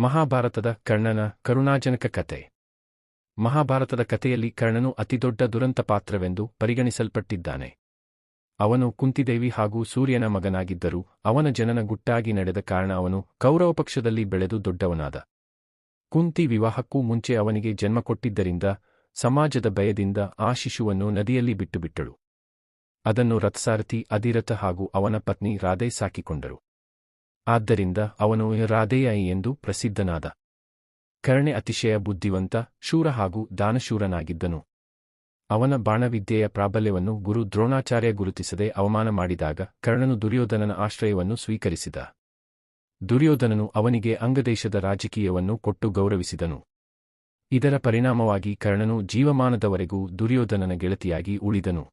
ಮಹಾಭಾರತದ ಕರ್ಣನ ಕರುಣಾಜನಕ ಕತೆ. ಮಹಾಭಾರತದ ಕಥೆಯಲ್ಲಿ ಕರ್ಣನು ಅತಿದೊಡ್ಡ ದುರಂತ ಪಾತ್ರವೆಂದು ಪರಿಗಣಿಸಲ್ಪಟ್ಟಿದ್ದಾನೆ. ಅವನು ಕುಂತಿದೇವಿ ಹಾಗೂ ಸೂರ್ಯನ ಮಗನಾಗಿದ್ದರೂ ಅವನ ಜನನ ಗುಟ್ಟಾಗಿ ನಡೆದ ಕಾರಣ ಅವನು ಕೌರವ ಪಕ್ಷದಲ್ಲಿ ಬೆಳೆದು ದೊಡ್ಡವನಾದ. ಕುಂತಿ ವಿವಾಹಕ್ಕೂ ಮುಂಚೆ ಅವನಿಗೆ ಜನ್ಮ ಕೊಟ್ಟಿದ್ದರಿಂದ ಸಮಾಜದ ಭಯದಿಂದ ಆ ಶಿಶುವನ್ನು ನದಿಯಲ್ಲಿ ಬಿಟ್ಟುಬಿಟ್ಟಳು. ಅದನ್ನು ರಥಸಾರಥಿ, ಅಧಿರಥ ಹಾಗೂ ಅವನ ಪತ್ನಿ ರಾಧೆ ಸಾಕಿಕೊಂಡರು. ಆದ್ದರಿಂದ ಅವನು ರಾಧೇಯ ಎಂದು ಪ್ರಸಿದ್ಧನಾದ. ಕರ್ಣೆ ಅತಿಶಯ ಬುದ್ಧಿವಂತ, ಶೂರ ಹಾಗೂ ದಾನಶೂರನಾಗಿದ್ದನು. ಅವನ ಬಾಣವಿದ್ಯೆಯ ಪ್ರಾಬಲ್ಯವನ್ನು ಗುರು ದ್ರೋಣಾಚಾರ್ಯ ಗುರುತಿಸದೆ ಅವಮಾನ ಮಾಡಿದಾಗ ಕರ್ಣನು ದುರ್ಯೋಧನನ ಆಶ್ರಯವನ್ನು ಸ್ವೀಕರಿಸಿದ. ದುರ್ಯೋಧನನು ಅವನಿಗೆ ಅಂಗದೇಶದ ರಾಜಕೀಯವನ್ನು ಕೊಟ್ಟು ಗೌರವಿಸಿದನು. ಇದರ ಪರಿಣಾಮವಾಗಿ ಕರ್ಣನು ಜೀವಮಾನದವರೆಗೂ ದುರ್ಯೋಧನನ ಗೆಳತಿಯಾಗಿ ಉಳಿದನು.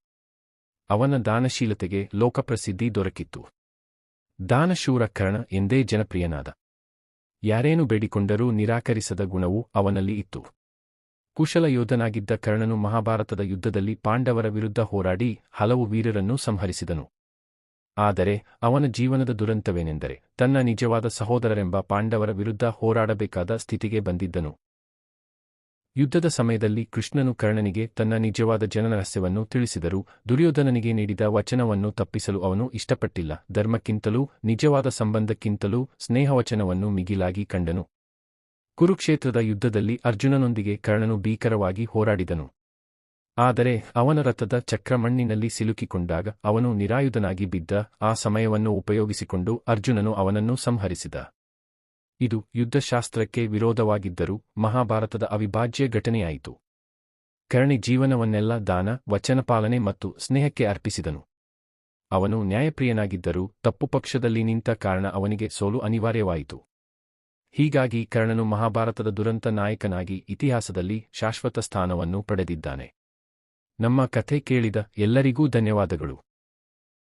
ಅವನ ದಾನಶೀಲತೆಗೆ ಲೋಕಪ್ರಸಿದ್ಧಿ ದೊರಕಿತ್ತು. ದಾನಶೂರ ಕರ್ಣ ಎಂದೇ ಜನಪ್ರಿಯನಾದ. ಯಾರೇನು ಬೇಡಿಕೊಂಡರೂ ನಿರಾಕರಿಸದ ಗುಣವು ಅವನಲ್ಲಿ ಇತ್ತು. ಕುಶಲ ಯೋಧನಾಗಿದ್ದ ಕರ್ಣನು ಮಹಾಭಾರತದ ಯುದ್ಧದಲ್ಲಿ ಪಾಂಡವರ ವಿರುದ್ಧ ಹೋರಾಡಿ ಹಲವು ವೀರರನ್ನು ಸಂಹರಿಸಿದನು. ಆದರೆ ಅವನ ಜೀವನದ ದುರಂತವೇನೆಂದರೆ ತನ್ನ ನಿಜವಾದ ಸಹೋದರರೆಂಬ ಪಾಂಡವರ ವಿರುದ್ಧ ಹೋರಾಡಬೇಕಾದ ಸ್ಥಿತಿಗೆ ಬಂದಿದ್ದನು. ಯುದ್ಧದ ಸಮಯದಲ್ಲಿ ಕೃಷ್ಣನು ಕರ್ಣನಿಗೆ ತನ್ನ ನಿಜವಾದ ಜನರಹಸ್ಯವನ್ನು ತಿಳಿಸಿದರು. ದುರ್ಯೋಧನನಿಗೆ ನೀಡಿದ ವಚನವನ್ನು ತಪ್ಪಿಸಲು ಅವನು ಇಷ್ಟಪಟ್ಟಿಲ್ಲ. ಧರ್ಮಕ್ಕಿಂತಲೂ, ನಿಜವಾದ ಸಂಬಂಧಕ್ಕಿಂತಲೂ ಸ್ನೇಹವಚನವನ್ನು ಮಿಗಿಲಾಗಿ ಕಂಡನು. ಕುರುಕ್ಷೇತ್ರದ ಯುದ್ಧದಲ್ಲಿ ಅರ್ಜುನನೊಂದಿಗೆ ಕರ್ಣನು ಭೀಕರವಾಗಿ ಹೋರಾಡಿದನು. ಆದರೆ ಅವನ ರಥದ ಚಕ್ರ ಮಣ್ಣಿನಲ್ಲಿ ಸಿಲುಕಿಕೊಂಡಾಗ ಅವನು ನಿರಾಯುಧನಾಗಿ ಬಿದ್ದ ಆ ಸಮಯವನ್ನು ಉಪಯೋಗಿಸಿಕೊಂಡು ಅರ್ಜುನನು ಅವನನ್ನು ಸಂಹರಿಸಿದ. ಇದು ಯುದ್ಧಶಾಸ್ತ್ರಕ್ಕೆ ವಿರೋಧವಾಗಿದ್ದರೂ ಮಹಾಭಾರತದ ಅವಿಭಾಜ್ಯ ಘಟನೆಯಾಯಿತು. ಕರ್ಣಿ ಜೀವನವನ್ನೆಲ್ಲ ದಾನ ವಚನಪಾಲನೆ ಮತ್ತು ಸ್ನೇಹಕ್ಕೆ ಅರ್ಪಿಸಿದನು. ಅವನು ನ್ಯಾಯಪ್ರಿಯನಾಗಿದ್ದರೂ ತಪ್ಪು ಪಕ್ಷದಲ್ಲಿ ನಿಂತ ಕಾರಣ ಅವನಿಗೆ ಸೋಲು ಅನಿವಾರ್ಯವಾಯಿತು. ಹೀಗಾಗಿ ಕರ್ಣನು ಮಹಾಭಾರತದ ದುರಂತ ನಾಯಕನಾಗಿ ಇತಿಹಾಸದಲ್ಲಿ ಶಾಶ್ವತ ಸ್ಥಾನವನ್ನು ಪಡೆದಿದ್ದಾನೆ. ನಮ್ಮ ಕಥೆ ಕೇಳಿದ ಎಲ್ಲರಿಗೂ ಧನ್ಯವಾದಗಳು.